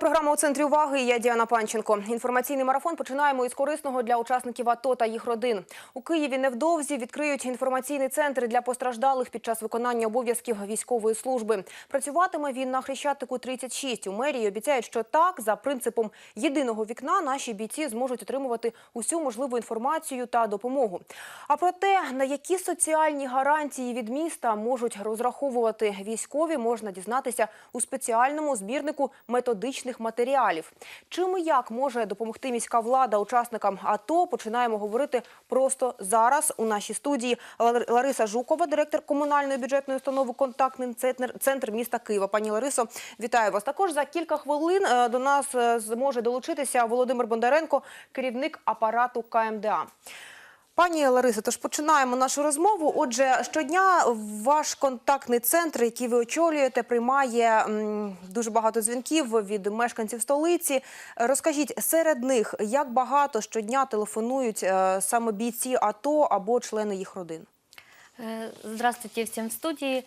програма у центрі уваги. Я Діана Панченко. Інформаційний марафон починаємо із корисного для учасників АТО та їх родин. У Києві невдовзі відкриють інформаційний центр для постраждалих під час виконання обов'язків військової служби. Працюватиме він на Хрещатику 36. У мерії обіцяють, що так за принципом єдиного вікна наші бійці зможуть отримувати усю можливу інформацію та допомогу. А про те, на які соціальні гарантії від міста можуть розраховувати військові, можна дізнатися у спеціальному збірнику методичних матеріалів. Чим і як може допомогти міська влада учасникам АТО? Починаємо говорити просто зараз. У нашій студії Лар- Лариса Жукова, директор комунальної бюджетної установи Контактний центр, центр міста Києва. Пані Ларисо, вітаю вас. Також за кілька хвилин е, до нас е, зможе долучитися Володимир Бондаренко, керівник апарату КМДА. Пані Лариса, тож починаємо нашу розмову. Отже, щодня ваш контактний центр, який ви очолюєте, приймає дуже багато дзвінків від мешканців столиці. Розкажіть, серед них як багато щодня телефонують е, саме бійці АТО або члени їх родин? Э, Здравствуйте всім в студии.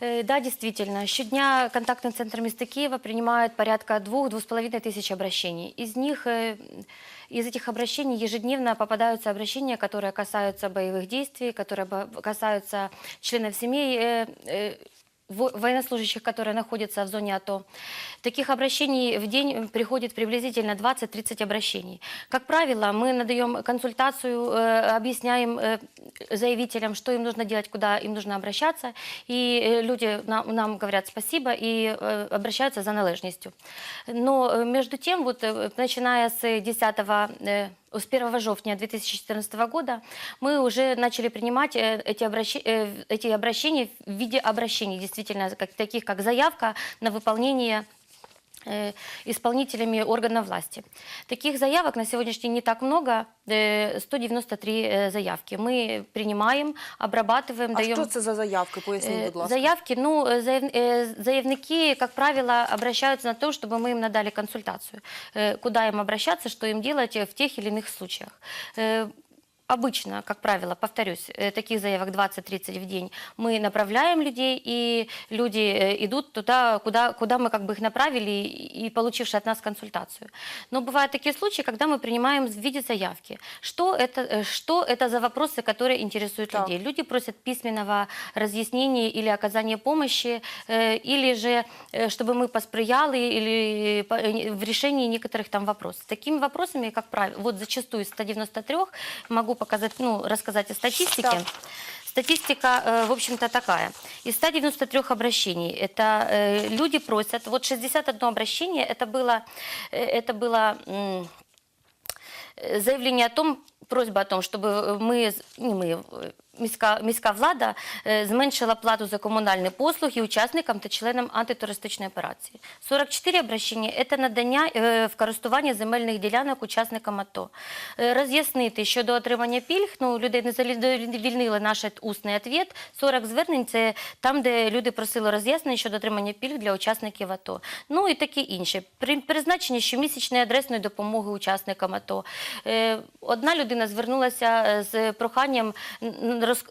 Э, Да, действительно, щодня контактный центр места Киева принимает порядка двух-двух с половиной тысяч обращений. Из них, э, из этих обращений ежедневно попадаются обращения, которые касаются боевых действий, которые бо- касаются членов семей э, э, во- военнослужащих, которые находятся в зоне АТО. Таких обращений в день приходит приблизительно 20-30 обращений. Как правило, мы надаем консультацию, э, объясняем э, заявителям, что им нужно делать, куда им нужно обращаться, и э, люди нам, нам говорят спасибо и э, обращаются за належностью. Но э, между тем, вот э, начиная с 10 э, с 1 жовтня 2014 года мы уже начали принимать э, эти, обращи- э, эти обращения в виде обращений, действительно, как, таких как заявка на выполнение э, исполнителями органов власти. Таких заявок на сегодняшний день не так много, э, 193 э, заявки. Мы принимаем, обрабатываем, А даем... що це за заявки? Поясніть, Э, будь ласка. Заявки, ну, э, заяв- э, заявники, как правило, обращаются на то, чтобы мы им надали консультацию, э, куда им обращаться, что им делать э, в тех или иных случаях. Обычно, как правило, повторюсь, э, таких заявок 20-30 в день мы направляем людей, и люди э, идут туда, куда, куда мы как бы их направили, и получившие от нас консультацию. Но бывают такие случаи, когда мы принимаем в виде заявки. Что это, э, что это за вопросы, которые интересуют Так. людей? Люди просят письменного разъяснения или оказания помощи, или же, чтобы мы посприяли или в решении некоторых там вопросов. Такими вопросами, как правило, вот зачастую из 193 могу показать, ну, рассказать о статистике. Так. Статистика, э, в общем-то, такая. Из 193 обращений это э, люди просят, вот 61 обращение, это было, э, это было м, э, заявление о том, просьба о том, чтобы ми, не ми, е, міська, міська влада е, зменшила плату за комунальні послуги учасникам та членам антитерористичної операції. 44 обращення – це надання е, в користування земельних ділянок учасникам АТО. Е, Роз'яснити щодо отримання пільг, ну, людей не задовільнили наш усний відповідь. 40 звернень – це там, де люди просили роз'яснення щодо отримання пільг для учасників АТО. Ну і таке інше. Призначення щомісячної адресної допомоги учасникам АТО. Одна людина звернулася з проханням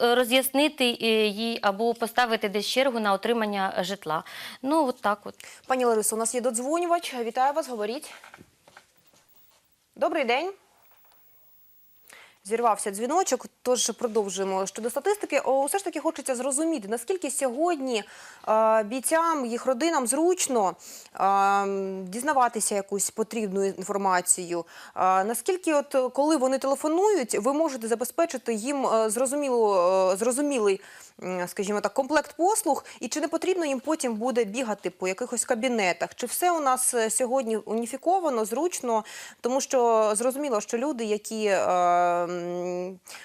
роз'яснити е, їй або поставити десь чергу на отримання житла. Ну, от так от. Пані Ларисо, у нас є додзвонювач. Вітаю вас, говоріть. Добрий день. Зірвався дзвіночок, тож продовжуємо. Щодо статистики, о, все ж таки хочеться зрозуміти, наскільки сьогодні е, бійцям, їх родинам зручно е, дізнаватися якусь потрібну інформацію. Е, наскільки, от коли вони телефонують, ви можете забезпечити їм зрозуміло, зрозумілий, скажімо так, комплект послуг, і чи не потрібно їм потім буде бігати по якихось кабінетах? Чи все у нас е, сьогодні уніфіковано, зручно? Тому що зрозуміло, що люди, які е,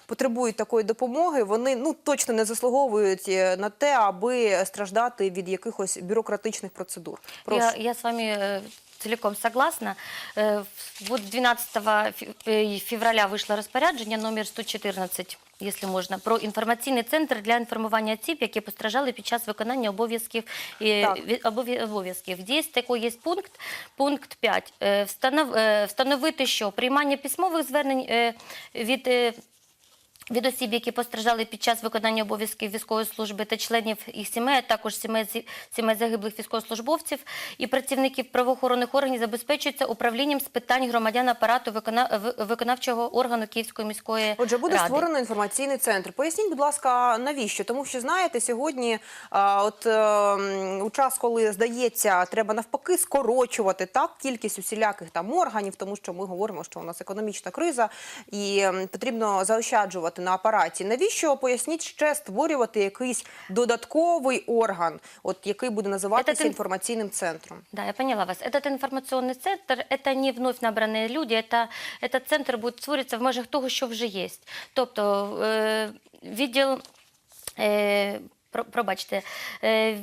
потребують такої допомоги, вони ну точно не заслуговують е, на те, аби страждати від якихось бюрократичних процедур. Прошу. Я, я с вами э, целиком согласна. Э, в- Вот 12 фе- э, февраля вышло распорядження номер 114, якщо можна, про інформаційний центр для інформування осіб, які постраждали під час виконання обов'язків. е, Так. ві- обов'я- обов'язків. Є такий є пункт, пункт 5. Е, встанов- е, Встановити, що приймання письмових звернень е, від е, від осіб, які постраждали під час виконання обов'язків військової служби та членів їх сімей, а також сімей, сімей загиблих військовослужбовців і працівників правоохоронних органів забезпечується управлінням з питань громадян апарату викона- виконавчого органу Київської міської Отже, буде ради. створено інформаційний центр. Поясніть, будь ласка, навіщо? Тому що знаєте, сьогодні, а, от е, м, у час, коли здається, треба навпаки скорочувати так кількість усіляких там органів, тому що ми говоримо, що у нас економічна криза і потрібно заощаджувати на апараті. Навіщо поясніть ще створювати якийсь додатковий орган, от який буде називатися Це тим- інформаційним центром? Да, я поняла вас. Этот информационный центр – это не вновь набранные люди, это, этот центр буде створюватися в межах того, що вже є. Тобто е, відділ, е, про, пробачте, е,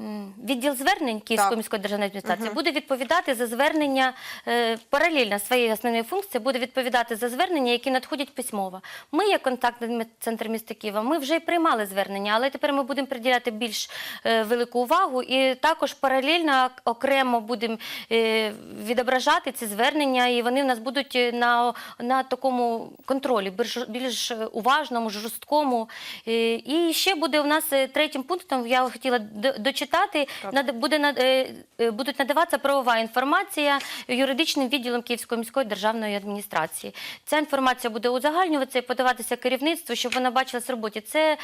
м, Відділ звернень Київської Так. міської державної адміністрації буде відповідати за звернення е, паралельно своєї основної функції, буде відповідати за звернення, які надходять письмово. Ми, як контактний центр міста Києва, ми вже й приймали звернення, але тепер ми будемо приділяти більш е, велику увагу і також паралельно ок- окремо будемо е, відображати ці звернення, і вони в нас будуть е, на, на такому контролі, більш, більш уважному, жорсткому. Е, І ще буде у нас е, третім пунктом, я хотіла до- дочитати, над- буде, над- е, е, будуть надаватися правова інформація юридичним відділом Київської міської державної адміністрації. Ця інформація буде узагальнюватися і подаватися керівництву, щоб вона бачилась в роботі. Це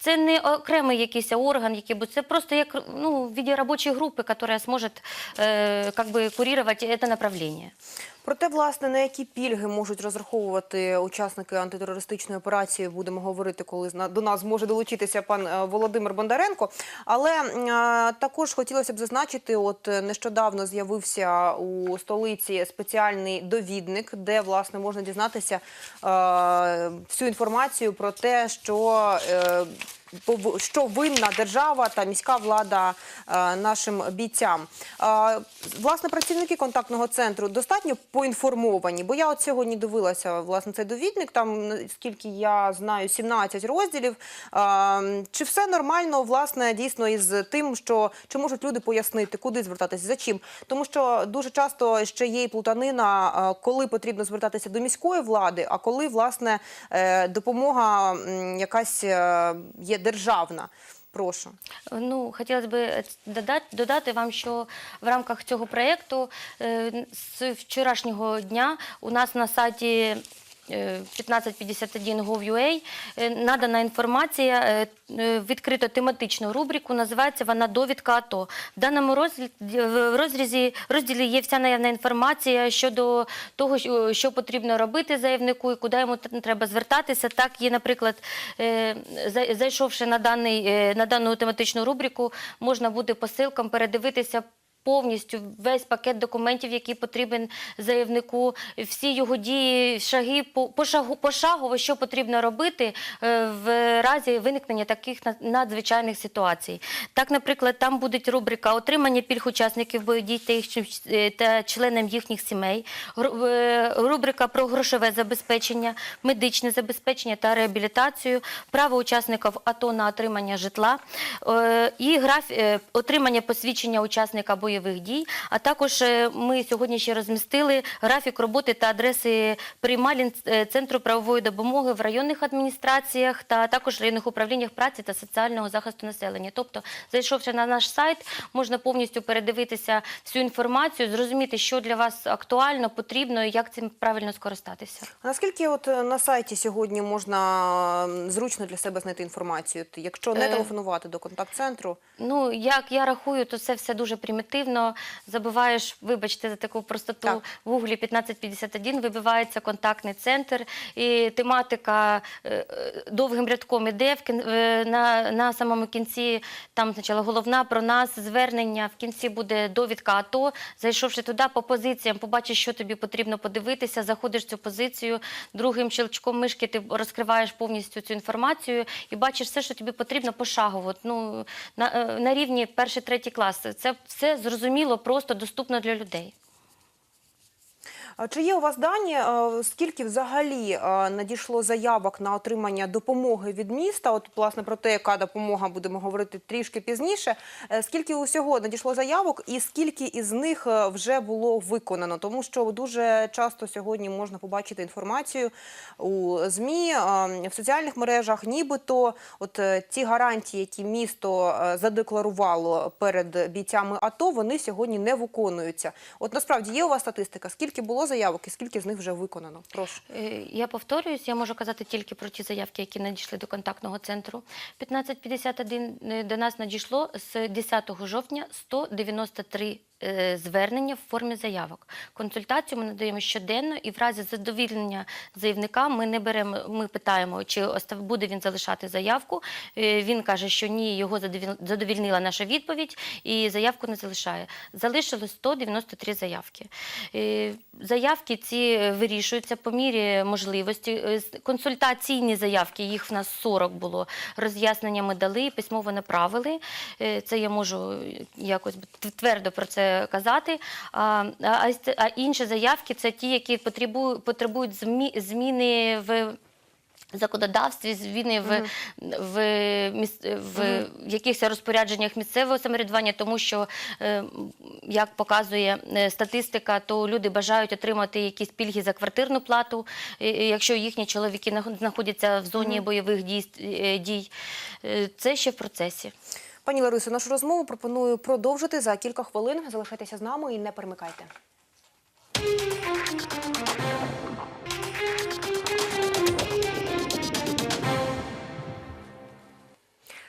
це не окремий якийсь орган, який буде, це просто як ну, в виде робочої групи, яка зможе е, как би, курувати це направлення. Проте, власне, на які пільги можуть розраховувати учасники антитерористичної операції, будемо говорити, коли до нас зможе долучитися пан е, Володимир Бондаренко. Але е, також хотілося б зазначити, от е, нещодавно з'явився у столиці спеціальний довідник, де власне можна дізнатися всю інформацію про те, що. Що винна держава та міська влада е, нашим бійцям. Е, власне, працівники контактного центру достатньо поінформовані, бо я от сьогодні дивилася власне цей довідник. Там скільки я знаю, 17 розділів. Е, чи все нормально, власне, дійсно із тим, що чи можуть люди пояснити, куди звертатися, за чим? Тому що дуже часто ще є і плутанина, коли потрібно звертатися до міської влади, а коли власне допомога якась е, державна. Прошу. Ну, хотілося б додати, додати вам, що в рамках цього проєкту е, з вчорашнього дня у нас на сайті е, 1551.gov.ua е, надана інформація, е, відкрито тематичну рубрику, називається вона «Довідка АТО». В даному розрізі, розділі є вся наявна інформація щодо того, що- потрібно робити заявнику і куди йому треба звертатися. Так, є, наприклад, зайшовши на, даний, на дану тематичну рубрику, можна буде по ссылкам передивитися повністю весь пакет документів, який потрібен заявнику, всі його дії, шаги, пошагово, що потрібно робити е, в разі виникнення таких надзвичайних ситуацій. Так, наприклад, там буде рубрика отримання пільг учасників бойових та, е, та членам їхніх сімей, е, рубрика про грошове забезпечення, медичне забезпечення та реабілітацію, право учасників АТО на отримання житла і граф... отримання посвідчення учасника бойових дій. А також е, ми сьогодні ще розмістили графік роботи та адреси приймалін е, Центру правової допомоги в районних адміністраціях та також районних управліннях праці та соціального захисту населення. Тобто, зайшовши на наш сайт, можна повністю передивитися всю інформацію, зрозуміти, що для вас актуально, потрібно і як цим правильно скористатися. А наскільки от е, на сайті сьогодні можна зручно для себе знайти інформацію? Якщо не Е, телефонувати до контакт-центру, Ну, як я рахую, то це все дуже примітивно. Забиваєш, вибачте за таку простоту, Так. в гуглі 1551 вибивається контактний центр, і тематика е, е, довгим рядком іде. В кін- е, на, на самому кінці там спочатку головна про нас, звернення, в кінці буде довідка АТО. Зайшовши туди по позиціям, побачиш, що тобі потрібно подивитися, заходиш в цю позицію, другим щелчком мишки ти розкриваєш повністю цю інформацію і бачиш все, що тобі потрібно пошагово. Ну, на, на рівні перший, третій клас. Це все зрозуміло, просто доступно для людей. Чи є у вас дані, е, скільки взагалі е, надійшло заявок на отримання допомоги від міста? От, власне, про те, яка допомога будемо говорити трішки пізніше. Е, Скільки усього надійшло заявок і скільки із них вже було виконано? Тому що дуже часто сьогодні можна побачити інформацію у ЗМІ, в соціальних мережах, нібито от ті гарантії, які місто задекларувало перед бійцями АТО, вони сьогодні не виконуються. От насправді є у вас статистика, скільки було заявок і скільки з них вже виконано? Прошу. Е, Я повторююсь, я можу казати тільки про ті заявки, які надійшли до контактного центру. 1551 е, до нас надійшло з 10 жовтня 193 е, звернення в формі заявок. Консультацію ми надаємо щоденно, і в разі задовільнення заявника ми не беремо. Ми питаємо, чи буде він залишати заявку. Е, Він каже, що ні, його задовільнила наша відповідь, і заявку не залишає. Залишилось 193 заявки. Е, Заявки ці вирішуються по мірі можливості. Е, Консультаційні заявки, їх в нас 40 було. Роз'яснення ми дали, письмово направили. Е, Це я можу якось твердо про це казати. А, інші заявки це ті, які потребують, потребують змі- зміни в. Законодавстві зміни в, в, міс- в якихось розпорядженнях місцевого самоврядування, тому що, е, як показує е, статистика, то люди бажають отримати якісь пільги за квартирну плату, якщо їхні чоловіки нах- знаходяться в зоні бойових дій. е, дій. Це ще в процесі. Пані Ларисо, нашу розмову пропоную продовжити за кілька хвилин. Залишайтеся з нами і не перемикайте.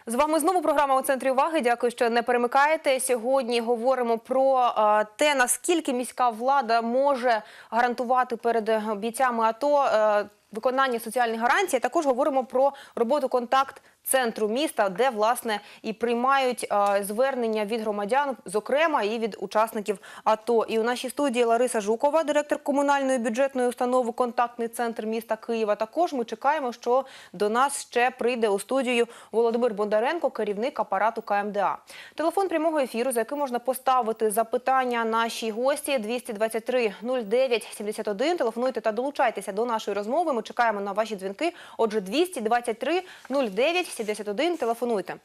З вами знову програма у центрі уваги. Дякую, що не перемикаєте. Сьогодні говоримо про е, те, наскільки міська влада може гарантувати перед бійцями АТО е, виконання соціальних гарантій. Також говоримо про роботу контакт. Центру міста, де власне і приймають звернення від громадян, зокрема і від учасників АТО. І у нашій студії Лариса Жукова, директор комунальної бюджетної установи Контактний центр міста Києва. Також ми чекаємо, що до нас ще прийде у студію Володимир Бондаренко, керівник апарату КМДА. Телефон прямого ефіру, за яким можна поставити запитання нашій гості 223 09 71. Телефонуйте та долучайтеся до нашої розмови. Ми чекаємо на ваші дзвінки. Отже, 223 09 71. Телефонуйте.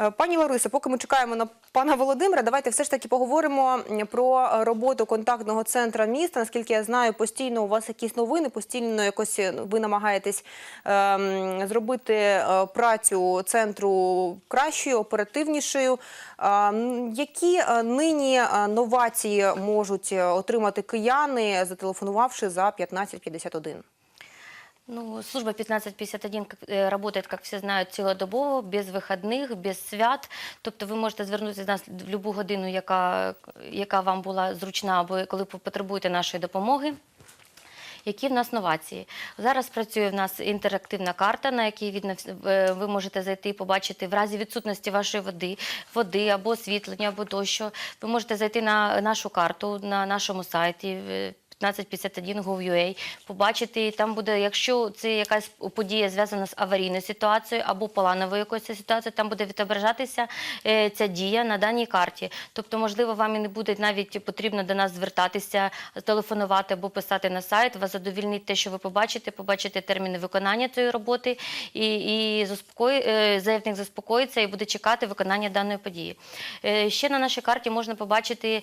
Е, Пані Ларисо, поки ми чекаємо на пана Володимира, давайте все ж таки поговоримо про роботу контактного центру міста. Наскільки я знаю, постійно у вас якісь новини, постійно якось е, ви намагаєтесь ем, зробити е, працю центру кращою, оперативнішою. А, м, Які нині новації можуть отримати кияни, зателефонувавши за 1551? Ну, служба 1551 как- э, работает, как все знают, цілодобово, без вихідних, без свят. Тобто ви можете звернутися до нас в будь-яку годину, яка, яка вам була зручна, або коли потребуєте нашої допомоги. Які в нас новації? Зараз працює в нас інтерактивна карта, на якій видно, е, ви можете зайти і побачити в разі відсутності вашої води, води або освітлення, або тощо. Ви можете зайти на нашу карту на нашому сайті. Е, 1551.gov.ua, побачити, там буде, якщо це якась подія зв'язана з аварійною ситуацією або плановою якоюсь ситуацією, там буде відображатися е, ця дія на даній карті. Тобто, можливо, вам і не буде навіть потрібно до нас звертатися, телефонувати або писати на сайт. Вас задовільнить те, що ви побачите, побачите терміни виконання цієї роботи, і, і заспокої, е, заявник заспокоїться і буде чекати виконання даної події. Е, Ще на нашій карті можна побачити.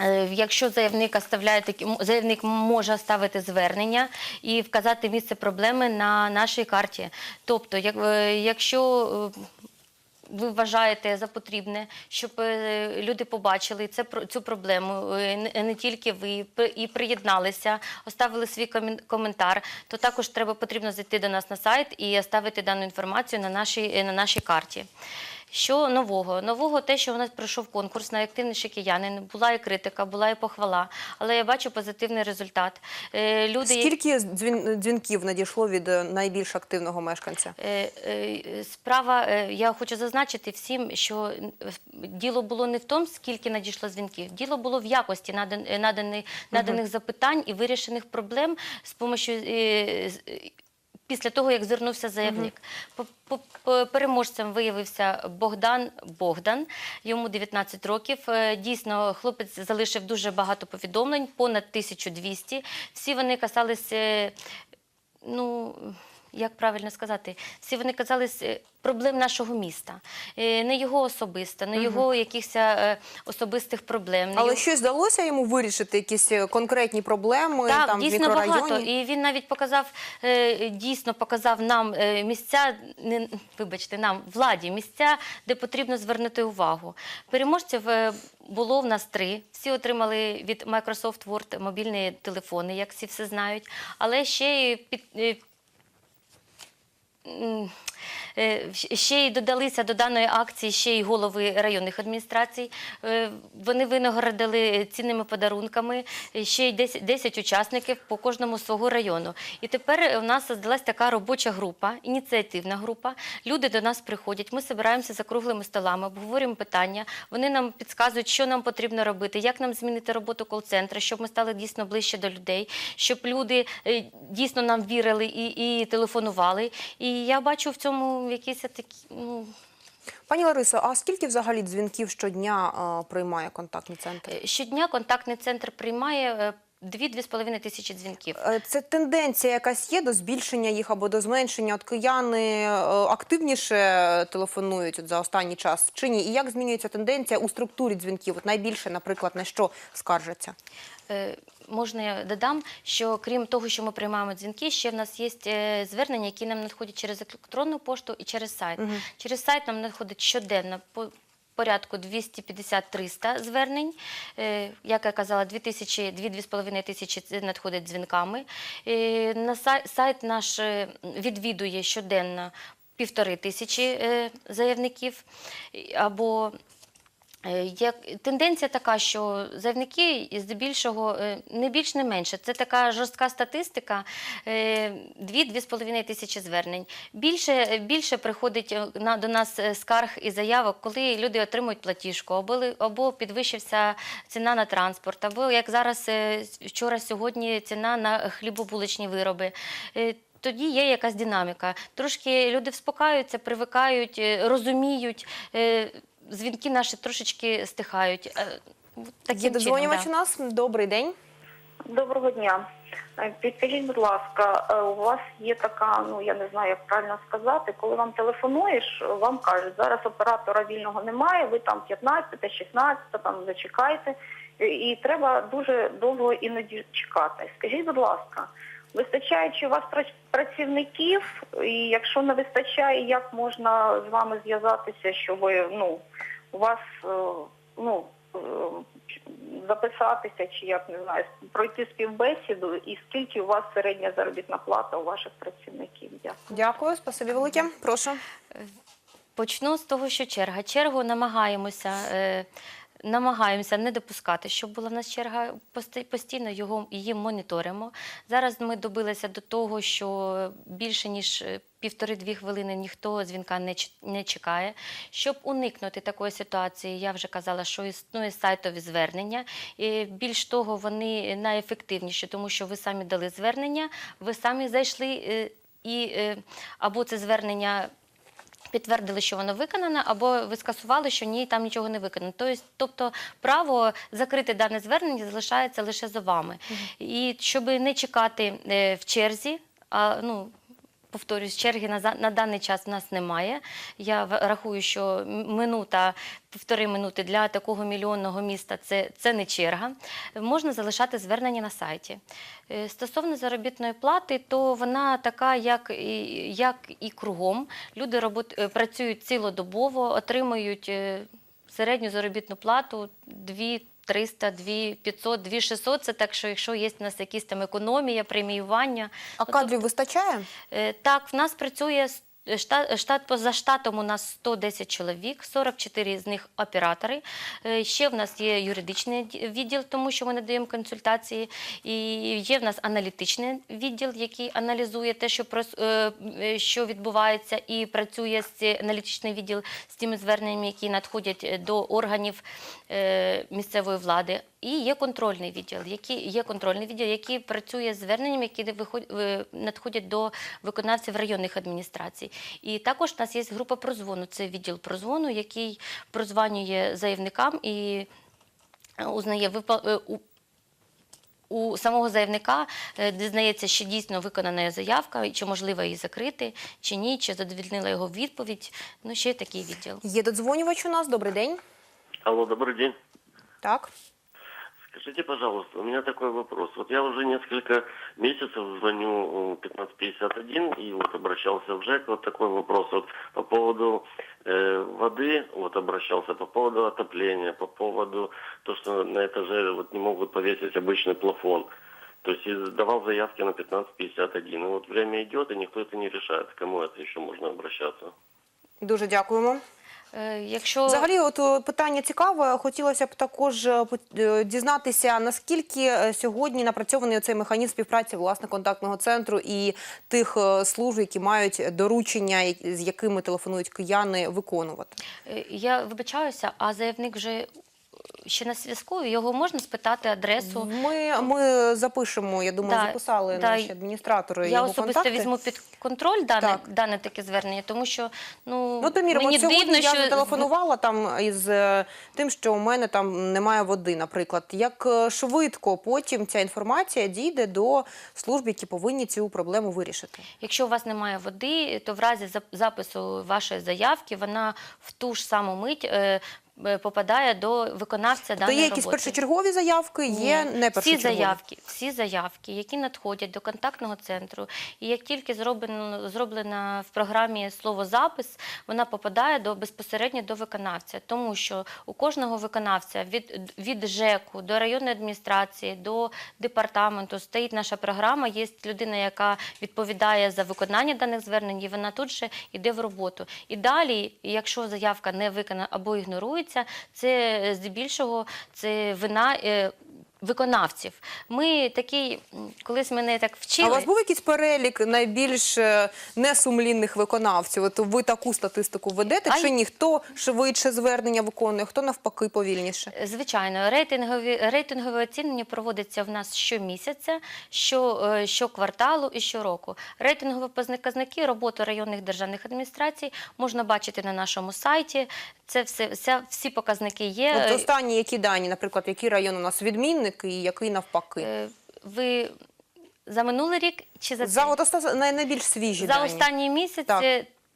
Е, Якщо заявник оставляє такі, заявник може ставити звернення і вказати місце проблеми на нашій карті. Тобто, як, е, якщо е, ви вважаєте за потрібне, щоб люди побачили це цю проблему, не- тільки ви і приєдналися, оставили свій коментар, то також треба потрібно зайти до нас на сайт і оставити дану інформацію на нашій, на нашій карті. Що нового? Нового те, що у нас пройшов конкурс на активніші киянин. Була і критика, була і похвала, але я бачу позитивний результат. Е, Люди, Скільки дзвінків надійшло від е, найбільш активного мешканця? Е, Справа, я хочу зазначити всім, що діло було не в тому, скільки надійшло дзвінків, діло було в якості надан- наданих, наданих запитань і вирішених проблем з допомогою Після того, як звернувся заявник, По- по- по- переможцем виявився Богдан Богдан, йому 19 років. Е, Дійсно, хлопець залишив дуже багато повідомлень, понад 1200. Всі вони касались, е, ну як правильно сказати, всі вони казались е, проблем нашого міста, Е, не його особисто, не його якихось е, особистих проблем. Але його- щось вдалося йому вирішити, якісь конкретні проблеми так, там в дійсно мікрорайоні? багато. І він навіть показав, дійсно показав нам місця, не, вибачте, нам, владі, місця, де потрібно звернути увагу. Переможців було в нас три. Всі отримали від Microsoft Word мобільні телефони, як всі все знають. Але ще під. Е, Ще й додалися до даної акції ще й голови районних адміністрацій. Е, Вони винагородили цінними подарунками, е, ще й 10, 10 учасників по кожному свого району. І тепер у нас здалась така робоча група, ініціативна група. Люди до нас приходять, ми збираємося за круглими столами, обговорюємо питання. Вони нам підказують, що нам потрібно робити, як нам змінити роботу кол-центру, щоб ми стали дійсно ближче до людей, щоб люди дійсно нам вірили і, і телефонували. І я бачу в цьому якісь такі. Ну, Пані Ларисо, а скільки взагалі дзвінків щодня е, приймає контактний центр? е, щодня контактний центр приймає е, 2-2,5 тисячі дзвінків. Е, Це тенденція якась є до збільшення їх або до зменшення? От кияни е, активніше телефонують от за останній час чи ні? І як змінюється тенденція у структурі дзвінків? От найбільше, наприклад, на що скаржаться? Можна я додам, що крім того, що ми приймаємо дзвінки, ще в нас є е, звернення, які нам надходять через електронну пошту і через сайт. Через сайт нам надходить щоденно по порядку 250-300 звернень. Е, Як я казала, 2000, 2-2,5 тисячі надходить дзвінками. Е, На сай- сайт наш відвідує щоденно півтори тисячі заявників або тенденція така, що заявники здебільшого е, не більш не менше. Це така жорстка статистика. 2-2,5 тисячі звернень. Більше, більше приходить е, на, до нас е, скарг і заявок, коли люди отримують платіжку, або, або підвищився ціна на транспорт, або як зараз е, вчора, сьогодні ціна на хлібобуличні вироби. Е, Тоді є якась динаміка. Трошки люди вспокаються, привикають, е, розуміють. Дзвінки наші трошечки стихають. Е, таким да. у нас. Добрий день. Доброго дня. Е, Підкажіть, будь ласка, е, у вас є така, ну я не знаю, як правильно сказати, коли вам телефонуєш, вам кажуть, зараз оператора вільного немає, ви там 15, 16, там зачекайте, і- і треба дуже довго іноді чекати. Скажіть, будь ласка, вистачає чи у вас працівників, і якщо не вистачає, як можна з вами зв'язатися, щоб ну, у вас е, ну, е, записатися чи як не знаю, пройти співбесіду і скільки у вас середня заробітна плата у ваших працівників? Дякую. Дякую, спасибі велике. Прошу. Почну з того, що черга. Чергу намагаємося. Намагаємося не допускати, щоб була в нас черга, постійно його, її моніторимо. Зараз ми добилися до того, що більше ніж е, півтори-дві хвилини ніхто дзвінка не, не чекає. Щоб уникнути такої ситуації, я вже казала, що існує сайтові звернення. І більш того, вони найефективніші, тому що ви самі дали звернення, ви самі зайшли е, і е, або це звернення підтвердили, що воно виконане, або ви скасували, що ні, там нічого не виконано. Тобто, тобто право закрити дане звернення залишається лише за вами. І щоб не чекати е, в черзі, а ну. Повторюсь, черги на, на даний час в нас немає. Я рахую, що минута, півтори минути для такого мільйонного міста це, це не черга. Можна залишати звернення на сайті. Е, Стосовно заробітної плати, то вона така, як і, як і кругом. Люди робот, е, працюють цілодобово, отримують е, середню заробітну плату 2 300, 2 500, 2 600. Це так, що якщо є в нас якісь там економія, преміювання. А кадрів вистачає? Е, Так, в нас працює с- штат, штат поза штатом у нас 110 чоловік, 44 з них оператори. Е, Ще в нас є юридичний відділ, тому що ми надаємо консультації. І є в нас аналітичний відділ, який аналізує те, що, е, е, що відбувається, і працює з аналітичний відділ з тими зверненнями, які надходять до органів місцевої влади. І є контрольний відділ, який є контрольний відділ, який працює з зверненнями, які е, надходять до виконавців районних адміністрацій. І також у нас є група прозвону. Це відділ прозвону, який прозванює заявникам і е, узнає е, у самого заявника дізнається, чи дійсно виконана заявка, чи можливо її закрити, чи ні, чи задовільнила його відповідь. Ну, ще й такий відділ. Є додзвонювач у нас. Добрий день. Алло, добрый день. Так. Скажите, пожалуйста, у меня такой вопрос. Вот я уже несколько месяцев звоню э, 1551 и вот обращался в ЖЭК. Вот такой вопрос. Вот по поводу э, воды, вот обращался, по поводу отопления, по поводу то, что на этаже вот не могут повесить обычный плафон. То есть и давал заявки на 1551. И вот время идет, и никто это не решает. К кому это еще можно обращаться? Дуже дякуємо. Е, Якщо Взагалі, от е, питання цікаве. Хотілося б також е, дізнатися, наскільки сьогодні напрацьований цей механізм співпраці власне контактного центру і тих служб, які мають доручення, з якими телефонують кияни, виконувати. я вибачаюся, а заявник вже ще на зв'язку, його можна спитати адресу. Ми, ми запишемо, я думаю, Да, записали да, наші адміністратори Я його особисто контакти. візьму під контроль дане, Так. дане таке звернення, тому що ну, Ну, приміром, мені от сьогодні дивно, я що зателефонувала там із е, тим, що у мене там немає води, наприклад. Як е, швидко потім ця інформація дійде до служб, які повинні цю проблему вирішити? Якщо у вас немає води, то в разі зап- запису вашої заявки вона в ту ж саму мить е, попадає до виконавця То даної є якісь першочергові заявки, є Ні. не всі заявки, всі заявки, які надходять до контактного центру, і як тільки зроблено зроблена в програмі слово запис, вона попадає до безпосередньо до виконавця, тому що у кожного виконавця від, від ЖЕКу до районної адміністрації до департаменту стоїть наша програма. Є людина, яка відповідає за виконання даних звернень, і вона тут же йде в роботу. І далі, якщо заявка не виконана або ігнорується, це е, здебільшого це вина. Е, Виконавців. Ми такий, колись мене так А вчили. у вас був якийсь перелік найбільш е, несумлінних виконавців? От ви таку статистику ведете? А Чи ні. ні? Швидше звернення виконує, хто навпаки повільніше? Звичайно, рейтингові рейтингове оцінення проводиться в нас щомісяця, що, е, щокварталу і щороку. Рейтингові показники роботи районних державних адміністрацій можна бачити на нашому сайті. Це все, вся, всі показники є. От останні які дані, наприклад, який район у нас відмінник і який навпаки? Е, Ви за минулий рік чи за, За цей? от оста... найбільш свіжі За дані. останній місяць Так.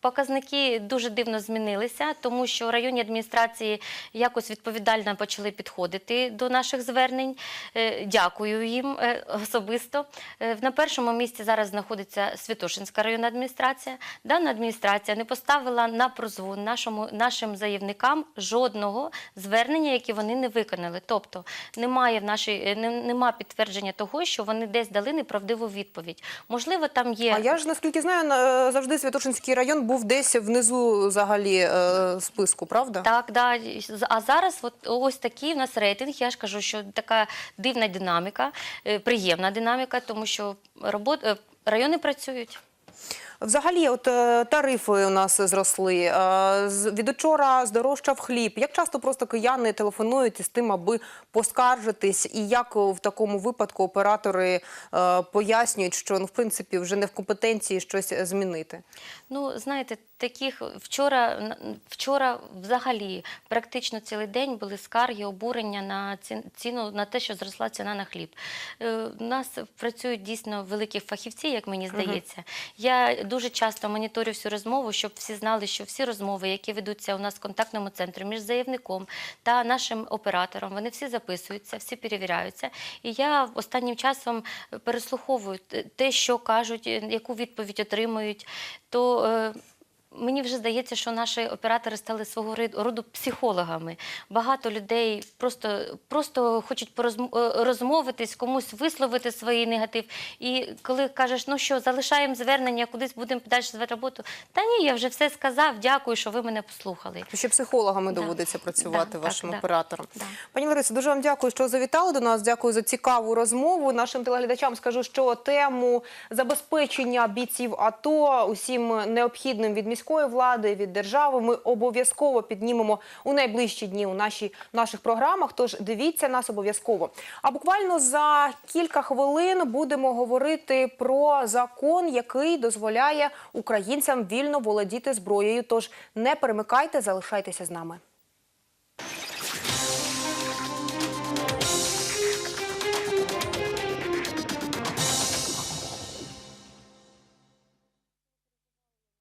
Показники дуже дивно змінилися, тому що районні адміністрації якось відповідально почали підходити до наших звернень. Е, Дякую їм е, особисто. Е, На першому місці зараз знаходиться Святошинська районна адміністрація. Дана адміністрація не поставила на прозвон нашому, нашим заявникам жодного звернення, яке вони не виконали. Тобто немає в нашій нема підтвердження того, що вони десь дали неправдиву відповідь. Можливо, там є А я ж наскільки знаю, на- завжди Святошинський район був десь внизу взагалі е, списку, правда? Так, да. А зараз ось такий у нас рейтинг. Я ж кажу, що така дивна динаміка, е, приємна динаміка, тому що е, райони працюють. Взагалі, от е, тарифи у нас зросли. Е, Від учора здорожчав хліб. Як часто просто кияни телефонують із тим, аби поскаржитись, і як в такому випадку оператори е, пояснюють, що ну, в принципі вже не в компетенції щось змінити? Ну, знаєте, таких вчора, вчора взагалі практично цілий день були скарги, обурення на ціну на те, що зросла ціна на хліб. У нас працюють дійсно великі фахівці, як мені здається. Я дуже часто моніторю всю розмову, щоб всі знали, що всі розмови, які ведуться у нас в контактному центрі між заявником та нашим оператором, вони всі записуються, всі перевіряються. І я останнім часом переслуховую те- що кажуть, яку відповідь отримують. То е, Мені вже здається, що наші оператори стали свого роду психологами. Багато людей просто, просто хочуть порозм- е, комусь висловити свій негатив. І коли кажеш, ну що, залишаємо звернення, кудись будемо далі звати роботу. Та ні, я вже все сказав. Дякую, що ви мене послухали. Ще психологами Да. доводиться працювати Да, вашим так, да. операторам. Да. Пані Ларисо, дуже вам дякую, що завітали до нас. Дякую за цікаву розмову. Нашим телеглядачам скажу, що тему забезпечення бійців АТО усім необхідним від міського міської влади, від держави ми обов'язково піднімемо у найближчі дні у нашій наших програмах. Тож дивіться нас обов'язково. А буквально за кілька хвилин будемо говорити про закон, який дозволяє українцям вільно володіти зброєю. Тож не перемикайте, залишайтеся з нами.